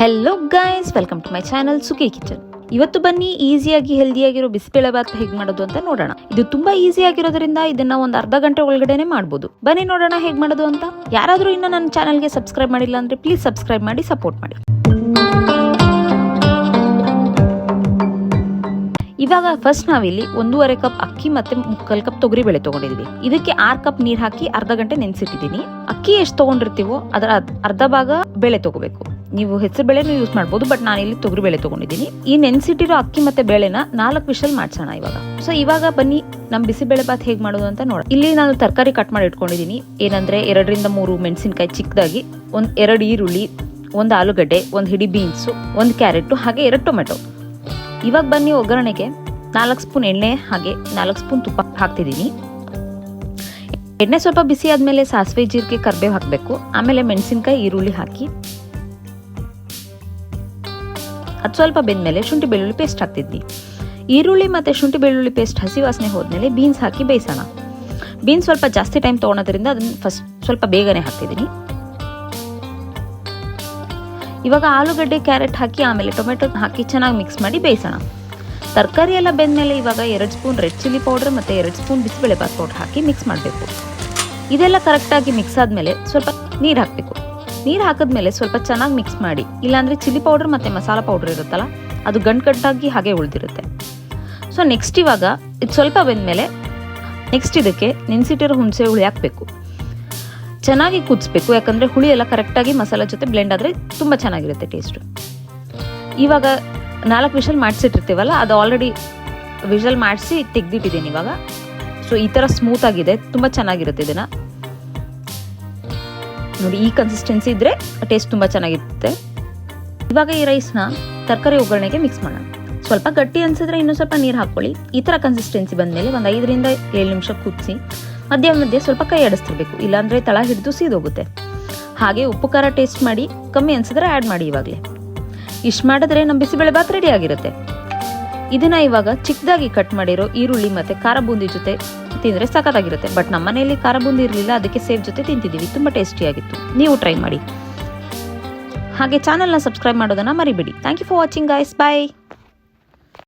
Hello guys welcome to my channel Sukhi kitchen ಇವತ್ತು ಬನ್ನಿ ಈಸಿಯಾಗಿ ಹೆಲ್ದಿಯಾಗಿರೋ ಬಿಸಿಬೇಳೆ ಬಾತ್ ಹೇಗೆ ಮಾಡೋದು ಅಂತ ನೋಡೋಣ. ಇದು ತುಂಬಾ ಈಸಿ ಆಗಿರೋದ್ರಿಂದ ಇದನ್ನ ಒಂದು ಅರ್ಧ ಗಂಟೆ ಒಳಗಡೆನೆ ಮಾಡ್ಬೋದು. ಬನ್ನಿ ನೋಡೋಣ ಹೇಗೆ ಮಾಡೋದು ಅಂತ. ಯಾರಾದರೂ ಇನ್ನೂ ನನ್ನ ಚಾನಲ್ಗೆ ಸಬ್ಸ್ಕ್ರೈಬ್ ಮಾಡಿಲ್ಲ ಅಂದ್ರೆ ಪ್ಲೀಸ್ ಸಬ್ಸ್ಕ್ರೈಬ್ ಮಾಡಿ ಸಪೋರ್ಟ್ ಮಾಡಿ. ಇವಾಗ ಫಸ್ಟ್ ನಾವಿಲ್ಲಿ ಒಂದೂವರೆ ಕಪ್ ಅಕ್ಕಿ ಮತ್ತೆ ಮುಕ್ಕಾಲ್ ಕಪ್ ತೊಗರಿ ಬೇಳೆ ತಗೊಂಡಿದ್ವಿ. ಇದಕ್ಕೆ ಆರ್ ಕಪ್ ನೀರ್ ಹಾಕಿ ಅರ್ಧ ಗಂಟೆ ನೆನೆಸಿಟ್ಟಿದ್ದೀನಿ. ಅಕ್ಕಿ ಎಷ್ಟು ತಗೊಂಡಿರ್ತೀವೋ ಅದರ ಅರ್ಧ ಭಾಗ ಬೇಳೆ ತಗೋಬೇಕು. ನೀವು ಹೆಸರು ಬೇಳೆನೂ ಯೂಸ್ ಮಾಡ್ಬೋದು ಬಟ್ ನಾನು ಇಲ್ಲಿ ತೊಗರಿ ಬೇಳೆ ತೊಗೊಂಡಿದ್ದೀನಿ. ಈ ನೆನೆಸಿಟ್ಟಿರೋ ಅಕ್ಕಿ ಮತ್ತೆ ಬೇಳೆನ ನಾಲ್ಕು ವಿಷಲ್ ಮಾಡ್ಸೋಣ ಇವಾಗ. ಸೊ ಇವಾಗ ಬನ್ನಿ ನಮ್ಮ ಬಿಸಿಬೇಳೆ ಬಾತ್ ಹೇಗೆ ಮಾಡೋದು ಅಂತ ನೋಡ ಇಲ್ಲಿ ನಾನು ತರಕಾರಿ ಕಟ್ ಮಾಡಿ ಇಟ್ಕೊಂಡಿದ್ದೀನಿ. ಏನಂದ್ರೆ ಎರಡರಿಂದ ಮೂರು ಮೆಣಸಿನಕಾಯಿ ಚಿಕ್ಕದಾಗಿ ಒಂದು ಎರಡು ಈರುಳ್ಳಿ, ಒಂದು ಆಲೂಗಡ್ಡೆ, ಒಂದು ಹಿಡಿ ಬೀನ್ಸು ಒಂದು ಕ್ಯಾರೆಟು, ಹಾಗೆ ಎರಡು ಟೊಮೆಟೊ. ಇವಾಗ ಬನ್ನಿ ಒಗ್ಗರಣೆಗೆ. ನಾಲ್ಕು ಸ್ಪೂನ್ ಎಣ್ಣೆ, ಹಾಗೆ ನಾಲ್ಕು ಸ್ಪೂನ್ ತುಪ್ಪ ಹಾಕ್ತಿದ್ದೀನಿ. ಎಣ್ಣೆ ಸ್ವಲ್ಪ ಬಿಸಿ ಆದಮೇಲೆ ಸಾಸಿವೆ ಜೀರಿಗೆ ಕರ್ಬೇವು ಹಾಕಬೇಕು. ಆಮೇಲೆ ಮೆಣಸಿನ್ಕಾಯಿ, ಈರುಳ್ಳಿ ಹಾಕಿ. ಅದು ಸ್ವಲ್ಪ ಬೆಂದಮೇಲೆ ಶುಂಠಿ ಬೆಳ್ಳುಳ್ಳಿ ಪೇಸ್ಟ್ ಹಾಕ್ತಿದ್ವಿ ಈರುಳ್ಳಿ ಮತ್ತು ಶುಂಠಿ ಬೆಳ್ಳುಳ್ಳಿ ಪೇಸ್ಟ್ ಹಸಿ ವಾಸನೆ ಹೋದ್ಮೇಲೆ ಬೀನ್ಸ್ ಹಾಕಿ ಬೇಯಿಸೋಣ. ಬೀನ್ಸ್ ಸ್ವಲ್ಪ ಜಾಸ್ತಿ ಟೈಮ್ ತೊಗೊಳೋದ್ರಿಂದ ಅದನ್ನು ಫಸ್ಟ್ ಸ್ವಲ್ಪ ಬೇಗನೆ ಹಾಕ್ತಿದ್ದೀನಿ. ಇವಾಗ ಆಲೂಗಡ್ಡೆ, ಕ್ಯಾರೆಟ್ ಹಾಕಿ ಆಮೇಲೆ ಟೊಮೆಟೊ ಹಾಕಿ ಚೆನ್ನಾಗಿ ಮಿಕ್ಸ್ ಮಾಡಿ ಬೇಯಿಸೋಣ. ತರಕಾರಿ ಎಲ್ಲ ಬೆಂದಮೇಲೆ ಇವಾಗ ಎರಡು ಸ್ಪೂನ್ ರೆಡ್ ಚಿಲ್ಲಿ ಪೌಡರ್ ಮತ್ತು ಎರಡು ಸ್ಪೂನ್ ಬಿಸಿಬೇಳೆ ಬಾತ್ ಪೌಡರ್ ಹಾಕಿ ಮಿಕ್ಸ್ ಮಾಡಬೇಕು. ಇದೆಲ್ಲ ಕರೆಕ್ಟಾಗಿ ಮಿಕ್ಸ್ ಆದಮೇಲೆ ಸ್ವಲ್ಪ ನೀರು ಹಾಕಬೇಕು. ನೀರು ಹಾಕಿದ್ಮೇಲೆ ಸ್ವಲ್ಪ ಚೆನ್ನಾಗಿ ಮಿಕ್ಸ್ ಮಾಡಿ. ಇಲ್ಲಾಂದರೆ ಚಿಲ್ಲಿ ಪೌಡರ್ ಮತ್ತು ಮಸಾಲ ಪೌಡರ್ ಇರುತ್ತಲ್ಲ, ಅದು ಗಂಟು ಗಂಟಾಗಿ ಹಾಗೆ ಉಳಿದಿರುತ್ತೆ. ಸೊ ನೆಕ್ಸ್ಟ್ ಇವಾಗ ಇದು ಸ್ವಲ್ಪ ಬೆಂದಮೇಲೆ ನೆಕ್ಸ್ಟ್ ಇದಕ್ಕೆ ನೆನೆಸಿಟ್ಟಿರೋ ಹುಣಸೆ ಹುಳಿ ಹಾಕಬೇಕು. ಚೆನ್ನಾಗಿ ಕುದಿಸ್ಬೇಕು, ಯಾಕಂದರೆ ಹುಳಿ ಎಲ್ಲ ಕರೆಕ್ಟಾಗಿ ಮಸಾಲ ಜೊತೆ ಬ್ಲೆಂಡ್ ಆದರೆ ತುಂಬ ಚೆನ್ನಾಗಿರುತ್ತೆ ಟೇಸ್ಟು ಇವಾಗ ನಾಲ್ಕು ವಿಷಲ್ ಮಾಡಿಸಿಟ್ಟಿರ್ತೀವಲ್ಲ, ಅದು ಆಲ್ರೆಡಿ ವಿಷಲ್ ಮಾಡಿಸಿ ತೆಗೆದಿಟ್ಟಿದ್ದೀನಿ ಇವಾಗ. ಸೊ ಈ ಥರ ಸ್ಮೂತ್ ಆಗಿದೆ, ತುಂಬ ಚೆನ್ನಾಗಿರುತ್ತೆ ಇದನ್ನು. ನೋಡಿ, ಈ ಕನ್ಸಿಸ್ಟೆನ್ಸಿ ಇದ್ದರೆ ಟೇಸ್ಟ್ ತುಂಬ ಚೆನ್ನಾಗಿರುತ್ತೆ. ಇವಾಗ ಈ ರೈಸ್ನ ತರಕಾರಿ ಒಗ್ಗರಣೆಗೆ ಮಿಕ್ಸ್ ಮಾಡೋಣ. ಸ್ವಲ್ಪ ಗಟ್ಟಿ ಅನ್ಸಿದ್ರೆ ಇನ್ನೂ ಸ್ವಲ್ಪ ನೀರು ಹಾಕ್ಕೊಳ್ಳಿ. ಈ ಥರ ಕನ್ಸಿಸ್ಟೆನ್ಸಿ ಬಂದಮೇಲೆ ಒಂದು ಐದರಿಂದ ಏಳು ನಿಮಿಷ ಕುದಿಸಿ, ಮಧ್ಯ ಮಧ್ಯೆ ಸ್ವಲ್ಪ ಕೈ ಆಡಿಸ್ತಿರ್ಬೇಕು. ಇಲ್ಲಾಂದರೆ ತಳ ಹಿಡಿದು ಸೀದೋಗುತ್ತೆ. ಹಾಗೆ ಉಪ್ಪು, ಖಾರ ಟೇಸ್ಟ್ ಮಾಡಿ, ಕಮ್ಮಿ ಅನಿಸಿದ್ರೆ ಆ್ಯಡ್ ಮಾಡಿ ಇವಾಗಲೇ. ಇಷ್ಟು ಮಾಡಿದ್ರೆ ನಮ್ಮ ಬಿಸಿಬೇಳೆ ಬಾತ್ ರೆಡಿ ಆಗಿರುತ್ತೆ. ಇದನ್ನ ಇವಾಗ ಚಿಕ್ಕದಾಗಿ ಕಟ್ ಮಾಡಿರೋ ಈರುಳ್ಳಿ ಮತ್ತೆ ಖಾರ ಬೂಂದಿ ಜೊತೆ ತಿಂದ್ರೆ ಸಖತ್ತಾಗಿರುತ್ತೆ. ಬಟ್ ನಮ್ಮ ಮನೆಯಲ್ಲಿ ಖಾರ ಬೂಂದಿ ಇರಲಿಲ್ಲ, ಅದಕ್ಕೆ ಸೇವ್ ಜೊತೆ ತಿಂತಿದ್ದೀವಿ. ತುಂಬ ಟೇಸ್ಟಿಯಾಗಿತ್ತು ನೀವು ಟ್ರೈ ಮಾಡಿ. ಹಾಗೆ ಚಾನೆಲ್ನ ಸಬ್ಸ್ಕ್ರೈಬ್ ಮಾಡೋದನ್ನ ಮರಿಬೇಡಿ. Thank you for watching guys bye